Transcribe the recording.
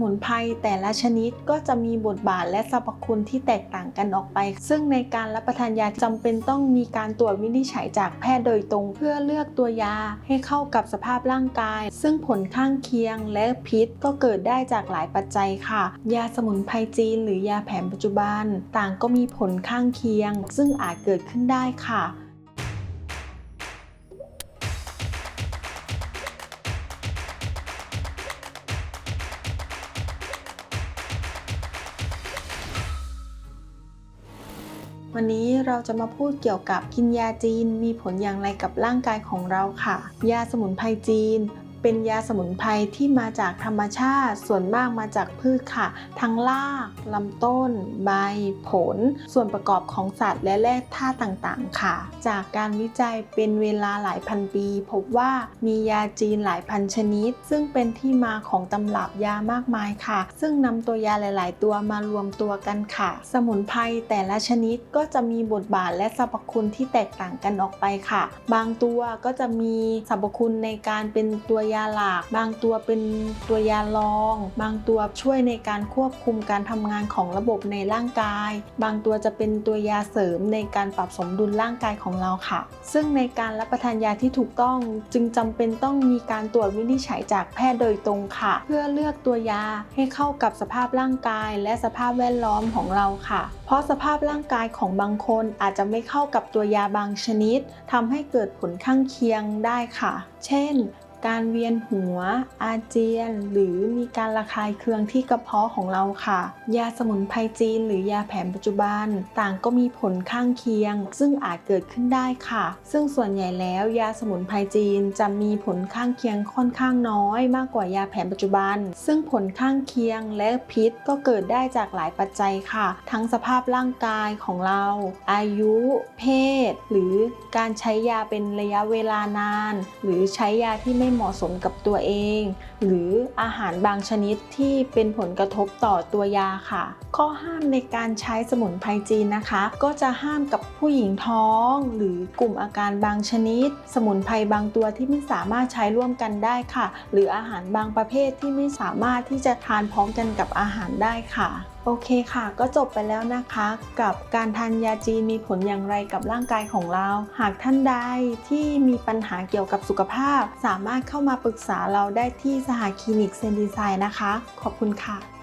มุนไพรแต่ละชนิดก็จะมีบทบาทและสรรพคุณที่แตกต่างกันออกไป ซึ่งในการรับประทานยาจำเป็นต้องมีการตรวจวินิจฉัยจากแพทย์โดยตรง เพื่อเลือกตัวยาให้เข้ากับสภาพร่างกาย ซึ่งผลข้างเคียงและพิษก็เกิดได้จากหลายปัจจัยค่ะ ยาสมุนไพรจีน หรือยาแผนปัจจุบัน ต่างก็มีผลข้างเคียง ซึ่งอาจเกิดขึ้นได้ค่ะ วันนี้เราจะมาพูดเกี่ยวกับกินยาจีนมีผลอย่างไรกับร่างกายของเราค่ะ ยาสมุนไพรจีน เป็นยาสมุนไพรที่มาจากธรรมชาติ ส่วนมากมาจากพืชค่ะ ทั้งรากลำต้น ใบ ผล ส่วนประกอบของสัตว์และแร่ธาตุต่างๆ ค่ะ จากการวิจัยเป็นเวลาหลายพันปี พบว่ามียาจีนหลายพันชนิด ซึ่งเป็นที่มาของตำรับยามากมายค่ะ ซึ่งนำตัวยาหลาย ๆ ตัวมารวมตัวกันค่ะ สมุนไพรแต่ละชนิดก็จะมีบทบาทและสรรพคุณที่แตกต่างกันออกไปค่ะ บางตัวก็จะมีสรรพคุณในการเป็นตัวยาหลัก บางตัวเป็นตัวยารอง บางตัวช่วยในการควบคุมการทำงานของระบบในร่างกาย บางตัวจะเป็นตัวยาเสริมในการปรับสมดุลร่างกายของเราค่ะ ซึ่งในการรับประทานยาที่ถูกต้องจึงจำเป็นต้องมีการตรวจวินิจฉัยจากแพทย์โดยตรงค่ะ เพื่อเลือกตัวยาให้เข้ากับสภาพร่างกาย และสภาพแวดล้อมของเราค่ะ เพราะสภาพร่างกายของบางคนอาจจะไม่เข้ากับตัวยาบางชนิดทำให้เกิดผลข้างเคียงได้ค่ะ เช่น การเวียนหัว อาเจียน หรือมีการระคายเคืองที่กระเพาะของเราค่ะ ยาสมุนไพรจีน หรือยาแผนปัจจุบัน ต่างก็มีผลข้างเคียง ซึ่งอาจเกิดขึ้นได้ค่ะ ซึ่งส่วนใหญ่แล้วยาสมุนไพรจีนจะมีผลข้างเคียงค่อนข้างน้อยมากกว่ายาแผนปัจจุบัน ซึ่งผลข้างเคียงและพิษก็เกิดได้จากหลายปัจจัยค่ะ ทั้งสภาพร่างกายของเรา อายุ เพศ หรือการใช้ยาเป็นระยะเวลานาน หรือใช้ยาที่ไม่เหมาะสมกับตัวเอง หรืออาหารบางชนิดที่เป็นผลกระทบต่อตัวยาค่ะ ข้อห้ามในการใช้สมุนไพรจีนนะคะ ก็จะห้ามกับผู้หญิงท้อง หรือกลุ่มอาการบางชนิด สมุนไพรบางตัวที่ไม่สามารถใช้ร่วมกันได้ค่ะ หรืออาหารบางประเภทที่ไม่สามารถที่จะทานพร้อมกันกับอาหารได้ค่ะโอเคค่ะ ก็จบไปแล้วนะคะ กับการทานยาจีนมีผลอย่างไรกับร่างกายของเรา หากท่านใดที่มีปัญหาเกี่ยวกับสุขภาพ สามารถารถเข้ามาปรึกษาเราได้ที่สหคลินิกเซนดีไซน์นะคะ ขอบคุณค่ะ